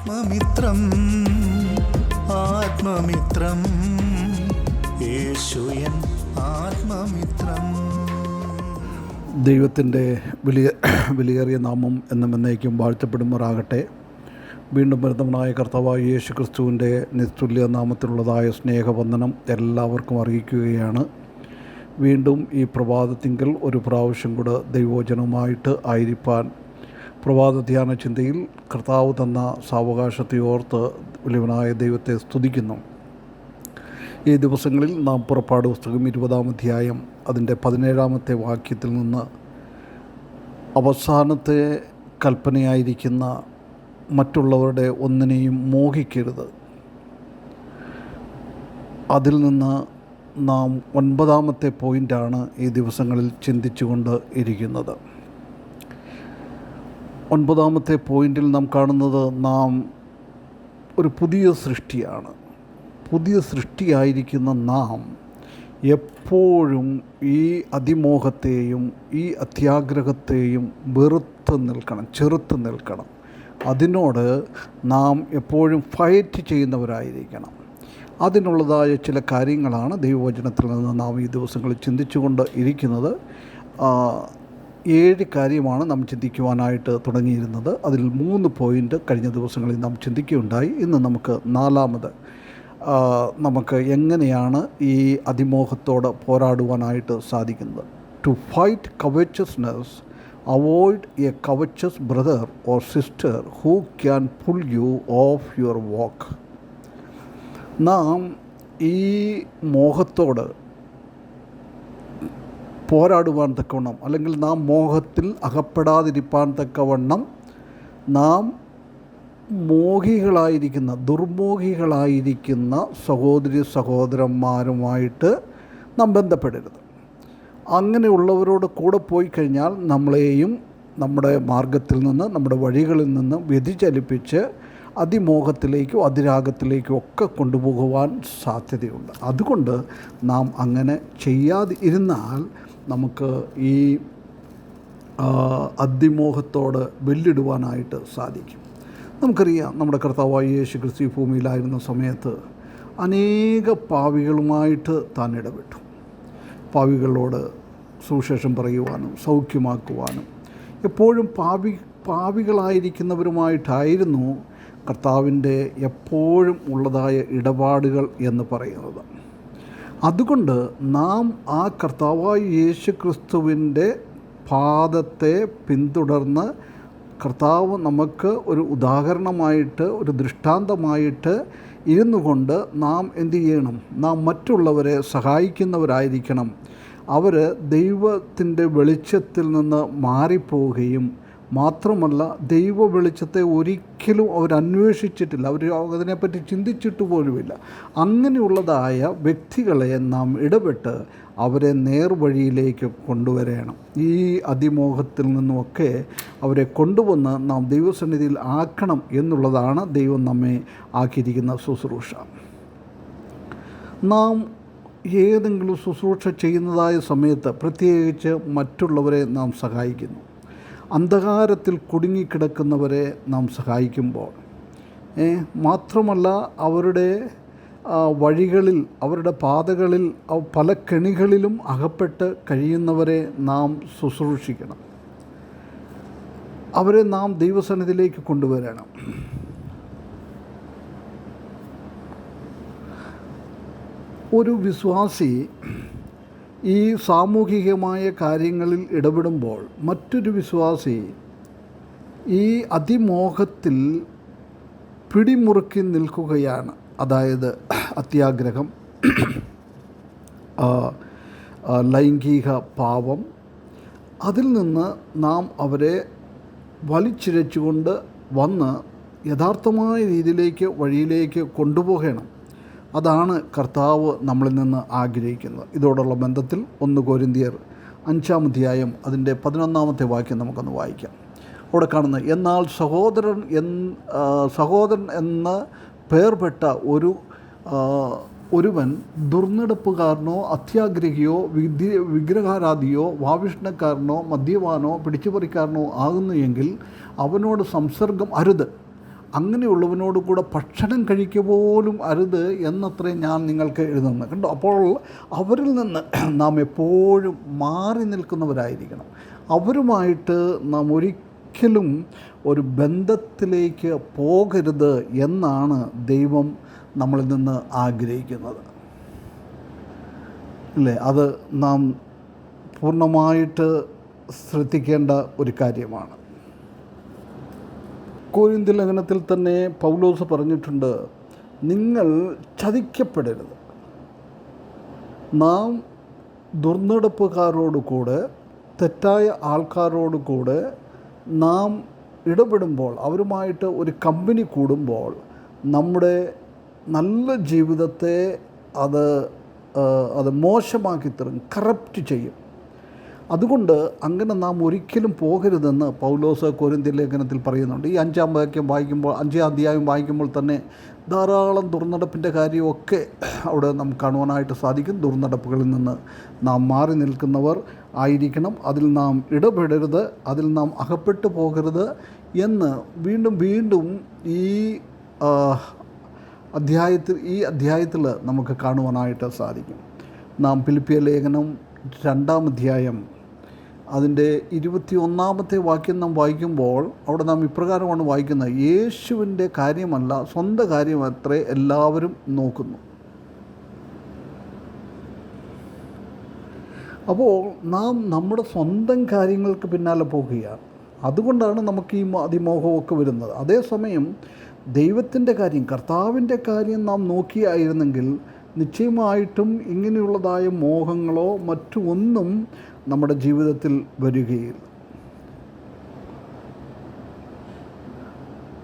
ആത്മമിത്രം ആത്മമിത്രം. യേശുയൻ ആത്മമിത്രം. ദൈവത്തിന്റെ വലിയ വിലയേറിയ നാമം എന്നും എന്നേക്കും വാഴ്ത്തപ്പെടുമാറാകട്ടെ. വീണ്ടും വരുന്നവനായ കർത്താവായ യേശു ക്രിസ്തുവിന്റെ നിസ്തുല്യ നാമത്തിലുള്ളതായ സ്നേഹവന്ദനം എല്ലാവർക്കും അറിയിക്കുകയാണ്. വീണ്ടും ഈ പ്രഭാതത്തിങ്കൽ ഒരു പ്രാവശ്യം കൂടെ ദൈവോചനവുമായിട്ട് ആയിരിക്കാൻ പ്രഭാത ധ്യാന ചിന്തയിൽ കർത്താവ് തന്ന സാവകാശത്തെ ഓർത്ത് വലിയവനായ ദൈവത്തെ സ്തുതിക്കുന്നു. ഈ ദിവസങ്ങളിൽ നാം പുറപ്പാട് പുസ്തകം ഇരുപതാം അധ്യായം അതിന്റെ പതിനേഴാമത്തെ വാക്യത്തിൽ നിന്ന് അവസാനത്തെ കൽപ്പനയായിരിക്കുന്ന മറ്റുള്ളവരുടെ ഒന്നിനെയും മോഹിക്കരുത്. അതിൽ നിന്ന് നാം ഒൻപതാമത്തെ പോയിന്റാണ് ഈ ദിവസങ്ങളിൽ ചിന്തിച്ചുകൊണ്ട് ഇരിക്കുന്നത്. ഒൻപതാമത്തെ പോയിന്റിൽ നാം കാണുന്നത് നാം ഒരു പുതിയ സൃഷ്ടിയാണ്. പുതിയ സൃഷ്ടിയായിരിക്കുന്ന നാം എപ്പോഴും ഈ അതിമോഹത്തെയും ഈ അത്യാഗ്രഹത്തെയും വെറുത്ത് നിൽക്കണം ചെറുത്ത് നിൽക്കണം. അതിനോട് നാം എപ്പോഴും ഫൈറ്റ് ചെയ്യുന്നവരായിരിക്കണം. അതിനുള്ളതായ ചില കാര്യങ്ങളാണ് ദൈവവചനത്തിൽ നിന്ന് നാം ഈ ദിവസങ്ങളിൽ ചിന്തിച്ചുകൊണ്ട് ഇരിക്കുന്നത്. ഏഴ് കാര്യമാണ് നാം ചിന്തിക്കുവാനായിട്ട് തുടങ്ങിയിരുന്നത്. അതിൽ മൂന്ന് പോയിന്റ് കഴിഞ്ഞ ദിവസങ്ങളിൽ നാം ചിന്തിക്കുകയുണ്ടായി. ഇന്ന് നമുക്ക് നാലാമത്. നമുക്ക് എങ്ങനെയാണ് ഈ അതിമോഹത്തോട് പോരാടുവാനായിട്ട് സാധിക്കുന്നത്? To fight covetousness avoid a covetous brother or sister who can pull you off your walk നാം ഈ മോഹത്തോട് പോരാടുവാൻ തക്കവണ്ണം അല്ലെങ്കിൽ നാം മോഹത്തിൽ അകപ്പെടാതിരിപ്പാൻ തക്കവണ്ണം നാം മോഹികളായിരിക്കുന്ന ദുർമോഹികളായിരിക്കുന്ന സഹോദരി സഹോദരന്മാരുമായിട്ട് നാം ബന്ധപ്പെടരുത്. അങ്ങനെയുള്ളവരോട് കൂടെ പോയി കഴിഞ്ഞാൽ നമ്മളെയും നമ്മുടെ മാർഗത്തിൽ നിന്ന് നമ്മുടെ വഴികളിൽ നിന്ന് വ്യതിചലിപ്പിച്ച് അതിമോഹത്തിലേക്കും അതിരാഗത്തിലേക്കോ ഒക്കെ കൊണ്ടുപോകുവാൻ സാധ്യതയുണ്ട്. അതുകൊണ്ട് നാം അങ്ങനെ ചെയ്യാതെ ഇരുന്നാൽ നമുക്ക് ഈ അതിമോഹത്തോട് വെല്ലിടുവാനായിട്ട് സാധിക്കും. നമുക്കറിയാം നമ്മുടെ കർത്താവായ യേശു ക്രിസ്തു ഭൂമിയിലായിരുന്ന സമയത്ത് അനേക പാവികളുമായിട്ട് താൻ ഇടപെട്ടു. പാവികളോട് സുവിശേഷം പറയുവാനും സൗഖ്യമാക്കുവാനും. എപ്പോഴും പാവി പാവികളായിരിക്കുന്നവരുമായിട്ടായിരുന്നു കർത്താവിന്റെ എപ്പോഴും ഉള്ളതായ ഇടപാടുകൾ എന്ന് പറയുന്നത്. അതുകൊണ്ട് നാം ആ കർത്താവായ യേശു ക്രിസ്തുവിന്റെ പാദത്തെ പിന്തുടർന്ന് കർത്താവ് നമുക്ക് ഒരു ഉദാഹരണമായിട്ട് ഒരു ദൃഷ്ടാന്തമായിട്ട് ഇരുന്നു കൊണ്ട് നാം എന്തു ചെയ്യണം? നാം മറ്റുള്ളവരെ സഹായിക്കുന്നവരായിരിക്കണം. അവർ ദൈവത്തിന്റെ വെളിച്ചത്തിൽ നിന്ന് മാറിപ്പോവുകയും മാത്രമല്ല ദൈവ വെളിച്ചത്തെ ഒരിക്കലും അവരന്വേഷിച്ചിട്ടില്ല അവർ അതിനെപ്പറ്റി ചിന്തിച്ചിട്ട് പോലുമില്ല. അങ്ങനെയുള്ളതായ വ്യക്തികളെ നാം ഇടപെട്ട് അവരെ നേർവഴിയിലേക്ക് കൊണ്ടുവരണം. ഈ അതിമോഹത്തിൽ നിന്നുമൊക്കെ അവരെ കൊണ്ടുവന്ന് നാം ദൈവസന്നിധിയിൽ ആക്കണം എന്നുള്ളതാണ് ദൈവം നമ്മെ ആക്കിയിരിക്കുന്ന ശുശ്രൂഷ. നാം ഏതെങ്കിലും ശുശ്രൂഷ ചെയ്യുന്നതായ സമയത്ത് പ്രത്യേകിച്ച് മറ്റുള്ളവരെ നാം സഹായിക്കുന്നു. അന്ധകാരത്തിൽ കുടുങ്ങിക്കിടക്കുന്നവരെ നാം സഹായിക്കുമ്പോൾ മാത്രമല്ല അവരുടെ വഴികളിൽ അവരുടെ പാതകളിൽ പല കെണികളിലും അകപ്പെട്ട് കഴിയുന്നവരെ നാം ശുശ്രൂഷിക്കണം. അവരെ നാം ദൈവസന്നിധിയിലേക്ക് കൊണ്ടുവരണം. ഒരു വിശ്വാസി ഈ സാമൂഹികമായ കാര്യങ്ങളിൽ ഇടപെടുമ്പോൾ മറ്റൊരു വിശ്വാസി ഈ അതിമോഹത്തിൽ പിടിമുറുക്കി നിൽക്കുകയാണ്. അതായത് അത്യാഗ്രഹം ലൈംഗിക പാവം അതിൽ നിന്ന് നാം അവരെ വലിച്ചിഴച്ചുകൊണ്ട് വന്ന് യഥാർത്ഥമായ രീതിയിലേക്ക് വഴിയിലേക്ക് കൊണ്ടുപോകണം. അതാണ് കർത്താവ് നമ്മളിൽ നിന്ന് ആഗ്രഹിക്കുന്നത്. ഇതോടുള്ള ബന്ധത്തിൽ ഒന്ന് കോരിന്തിയർ അഞ്ചാം അധ്യായം അതിന്റെ പതിനൊന്നാമത്തെ വാക്യം നമുക്കൊന്ന് വായിക്കാം. അവിടെ കാണുന്നത് എന്നാൽ സഹോദരൻ എന്ന് സഹോദരൻ എന്ന് പേർപ്പെട്ട ഒരു ഒരുവൻ ദുർനടപ്പുകാരനോ അത്യാഗ്രഹിയോ വിധി വിഗ്രഹാരാധിയോ വാവിഷ്ണക്കാരനോ മദ്യപാനോ പിടിച്ചുപറിക്കാരനോ ആകുന്നു എങ്കിൽ അവനോട് സംസർഗം അരുത്. അങ്ങനെയുള്ളവനോട് കൂടെ ഭക്ഷണം കഴിക്കുക പോലും അരുത് എന്നത്രേ ഞാൻ നിങ്ങൾക്ക് എഴുതുന്നത്. കണ്ടോ? അപ്പോൾ അവരിൽ നിന്ന് നാം എപ്പോഴും മാറി നിൽക്കുന്നവരായിരിക്കണം. അവരുമായിട്ട് നാം ഒരിക്കലും ഒരു ബന്ധത്തിലേക്ക് പോകരുത് എന്നാണ് ദൈവം നമ്മളിൽ നിന്ന് ആഗ്രഹിക്കുന്നത്. അല്ലേ അത് നാം പൂർണമായിട്ട് ശ്രദ്ധിക്കേണ്ട ഒരു കാര്യമാണ്. കോരിന്ത്യ ലേഖനത്തിൽ തന്നെ പൗലോസ് പറഞ്ഞിട്ടുണ്ട് നിങ്ങൾ ചതിക്കപ്പെടരുത്. നാം ദുർനടപ്പുകാരോട് കൂടെ തെറ്റായ ആൾക്കാരോട് കൂടെ നാം ഇടപെടുമ്പോൾ അവരുമായിട്ട് ഒരു കമ്പനി കൂടുമ്പോൾ നമ്മുടെ നല്ല ജീവിതത്തെ അത് അത് മോശമാക്കി തരും കറപ്റ്റ് ചെയ്യും. അതുകൊണ്ട് അങ്ങനെ നാം ഒരിക്കലും പോകരുതെന്ന് പൗലോസ് കോരിന്ത്യ ലേഖനത്തിൽ പറയുന്നുണ്ട്. ഈ അഞ്ചാം വാക്യം വായിക്കുമ്പോൾ അഞ്ചാം അധ്യായം വായിക്കുമ്പോൾ തന്നെ ധാരാളം ദുർനടപ്പിന്റെ കാര്യമൊക്കെ അവിടെ നമുക്ക് കാണുവാനായിട്ട് സാധിക്കും. ദുർനടപ്പുകളിൽ നിന്ന് നാം മാറി നിൽക്കുന്നവർ ആയിരിക്കണം. അതിൽ നാം ഇടപെടരുത്. അതിൽ നാം അകപ്പെട്ടു പോകരുത് എന്ന് വീണ്ടും വീണ്ടും ഈ അധ്യായത്തിൽ ഈ അധ്യായത്തിൽ നമുക്ക് കാണുവാനായിട്ട് സാധിക്കും. നാം പിലിപ്പിയ ലേഖനം രണ്ടാം അധ്യായം അതിന്റെ ഇരുപത്തി ഒന്നാമത്തെ വാക്യം നാം വായിക്കുമ്പോൾ അവിടെ നാം ഇപ്രകാരമാണ് വായിക്കുന്നത്. യേശുവിന്റെ കാര്യമല്ല സ്വന്തം കാര്യം അത്രേ എല്ലാവരും നോക്കുന്നു. അപ്പോൾ നാം നമ്മുടെ സ്വന്തം കാര്യങ്ങൾക്ക് പിന്നാലെ പോകുകയാണ്. അതുകൊണ്ടാണ് നമുക്ക് ഈ അതിമോഹമൊക്കെ വരുന്നത്. അതേസമയം ദൈവത്തിന്റെ കാര്യം കർത്താവിന്റെ കാര്യം നാം നോക്കിയായിരുന്നെങ്കിൽ നിശ്ചയമായിട്ടും ഇങ്ങനെയുള്ളതായ മോഹങ്ങളോ മറ്റു ഒന്നും നമ്മുടെ ജീവിതത്തിൽ വരികയില്ല.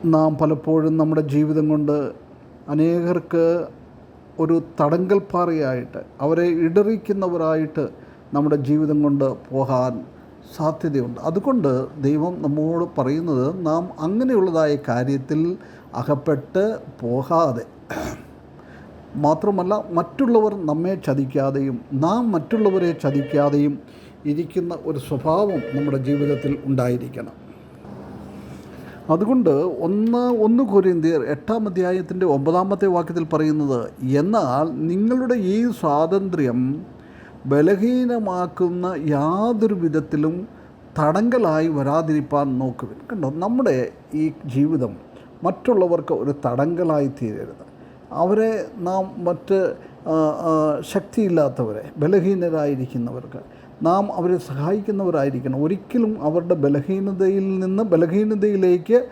നാം പലപ്പോഴും നമ്മുടെ ജീവിതം കൊണ്ട് അനേകർക്ക് ഒരു തടങ്കൽപ്പാറയായിട്ട് അവരെ ഇടറിക്കുന്നവരായിട്ട് നമ്മുടെ ജീവിതം കൊണ്ട് പോകാൻ സാധ്യതയുണ്ട്. അതുകൊണ്ട് ദൈവം നമ്മോട് പറയുന്നത് നാം അങ്ങനെയുള്ളതായ കാര്യത്തിൽ അകപ്പെട്ട് പോകാതെ. മാത്രമല്ല മറ്റുള്ളവർ നമ്മെ ചതിക്കാതെയും നാം മറ്റുള്ളവരെ ചതിക്കാതെയും ഇരിക്കുന്ന ഒരു സ്വഭാവം നമ്മുടെ ജീവിതത്തിൽ ഉണ്ടായിരിക്കണം. അതുകൊണ്ട് ഒന്ന് ഒന്ന് കൊരിന്തിയർ എട്ടാം അധ്യായത്തിന്റെ ഒമ്പതാമത്തെ വാക്യത്തിൽ പറയുന്നത് എന്നാൽ നിങ്ങളുടെ ഈ സ്വാതന്ത്ര്യം ബലഹീനമാക്കുന്ന യാതൊരു വിധത്തിലും തടങ്കലായി വരാതിരിപ്പാൻ നോക്കുക കണ്ടോ നമ്മുടെ ഈ ജീവിതം മറ്റുള്ളവർക്ക് ഒരു തടങ്കലായി തീരരുത്. അവരെ നാം മറ്റ് ശക്തിയില്ലാത്തവരെ ബലഹീനരായിരിക്കുന്നവർക്ക് നാം അവരെ സഹായിക്കുന്നവരായിരിക്കണം. ഒരിക്കലും അവരുടെ ബലഹീനതയിൽ നിന്ന് ബലഹീനതയിലേക്ക്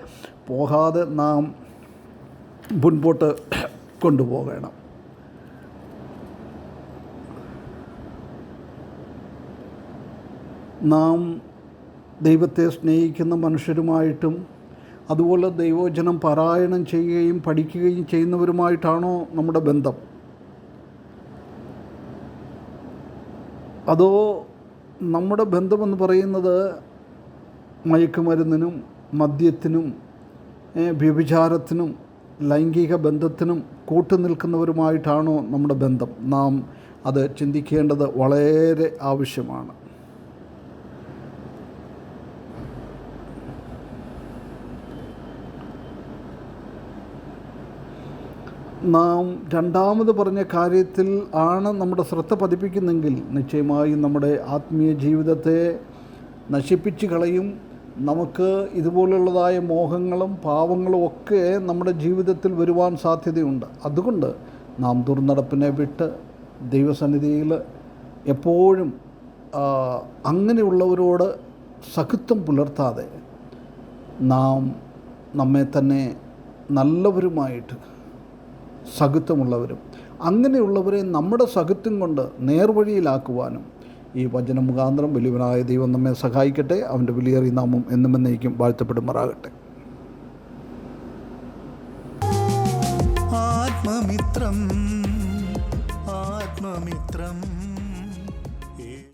പോകാതെ നാം മുൻപോട്ട് കൊണ്ടുപോകണം. നാം ദൈവത്തെ സ്നേഹിക്കുന്ന മനുഷ്യരുമായിട്ടും അതുപോലെ ദൈവോചനം പാരായണം ചെയ്യുകയും പഠിക്കുകയും ചെയ്യുന്നവരുമായിട്ടാണോ നമ്മുടെ ബന്ധം? അതോ നമ്മുടെ ബന്ധമെന്ന് പറയുന്നത് മയക്കുമരുന്നിനും മദ്യത്തിനും വ്യഭിചാരത്തിനും ലൈംഗിക ബന്ധത്തിനും കൂട്ടുനിൽക്കുന്നവരുമായിട്ടാണോ നമ്മുടെ ബന്ധം. നാം അത് ചിന്തിക്കേണ്ടത് വളരെ ആവശ്യമാണ്. നാം രണ്ടാമത് പറഞ്ഞ കാര്യത്തിൽ ആണ് നമ്മുടെ ശ്രദ്ധ പതിപ്പിക്കുന്നെങ്കിൽ നിശ്ചയമായും നമ്മുടെ ആത്മീയ ജീവിതത്തെ നശിപ്പിച്ച് കളയും. നമുക്ക് ഇതുപോലുള്ളതായ മോഹങ്ങളും പാവങ്ങളും ഒക്കെ നമ്മുടെ ജീവിതത്തിൽ വരുവാൻ സാധ്യതയുണ്ട്. അതുകൊണ്ട് നാം ദുർനടപ്പിനെ വിട്ട് ദൈവസന്നിധിയിൽ എപ്പോഴും അങ്ങനെയുള്ളവരോട് സഖിത്വം പുലർത്താതെ നാം നമ്മെ തന്നെ നല്ലവരുമായിട്ട് സഖിത്വമുള്ളവരും അങ്ങനെയുള്ളവരെ നമ്മുടെ സഹിത്വം കൊണ്ട് നേർവഴിയിലാക്കുവാനും ഈ വചന മുഖാന്തരം വലിയവനായ ദൈവം നമ്മെ സഹായിക്കട്ടെ അവന്റെ വിലയേറി നാമം എന്നും എന്നേക്കും വാഴ്ത്തപ്പെടുമാറാകട്ടെ. ആത്മമിത്രം ആത്മമിത്രം.